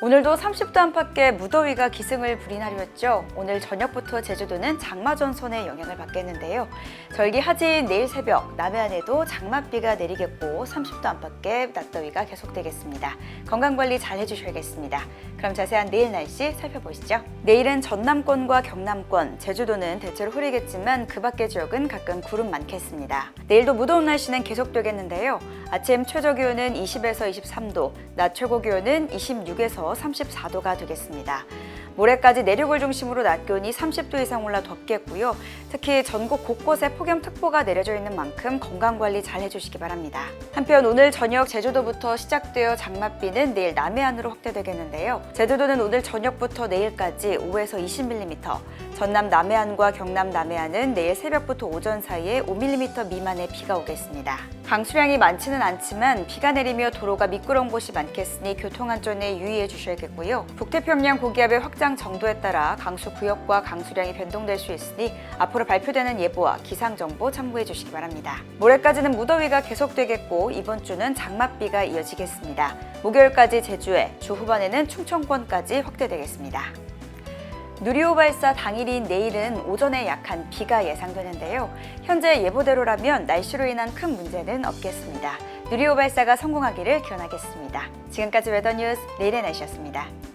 오늘도 30도 안팎의 무더위가 기승을 부린하루였죠. 오늘 저녁부터 제주도는 장마전선의 영향을 받겠는데요. 절기하지인 내일 새벽 남해안에도 장맛비가 내리겠고 30도 안팎의 낮더위가 계속되겠습니다. 건강관리 잘 해주셔야겠습니다. 그럼 자세한 내일 날씨 살펴보시죠. 내일은 전남권과 경남권, 제주도는 대체로 흐리겠지만 그 밖의 지역은 가끔 구름 많겠습니다. 내일도 무더운 날씨는 계속되겠는데요. 아침 최저 기온은 20에서 23도, 낮 최고 기온은 26에서 34도가 되겠습니다. 모레까지 내륙을 중심으로 낮 기온이 30도 이상 올라 덥겠고요. 특히 전국 곳곳에 폭염특보가 내려져 있는 만큼 건강관리 잘 해주시기 바랍니다. 한편 오늘 저녁 제주도부터 시작되어 장맛비는 내일 남해안으로 확대되겠는데요. 제주도는 오늘 저녁부터 내일까지 5에서 20mm, 전남 남해안과 경남 남해안은 내일 새벽부터 오전 사이에 5mm 미만의 비가 오겠습니다. 강수량이 많지는 않지만 비가 내리며 도로가 미끄러운 곳이 많겠으니 교통안전에 유의해 주셔야겠고요. 북태평양 고기압의 확장 정도에 따라 강수 구역과 강수량이 변동될 수 있으니 앞으로 발표되는 예보와 기상 정보 참고해 주시기 바랍니다. 모레까지는 무더위가 계속되겠고 이번 주는 장맛비가 이어지겠습니다. 목요일까지 제주에, 주 후반에는 충청권까지 확대되겠습니다. 누리호 발사 당일인 내일은 오전에 약한 비가 예상되는데요. 현재 예보대로라면 날씨로 인한 큰 문제는 없겠습니다. 누리호 발사가 성공하기를 기원하겠습니다. 지금까지 웨더뉴스 내일의 날씨였습니다.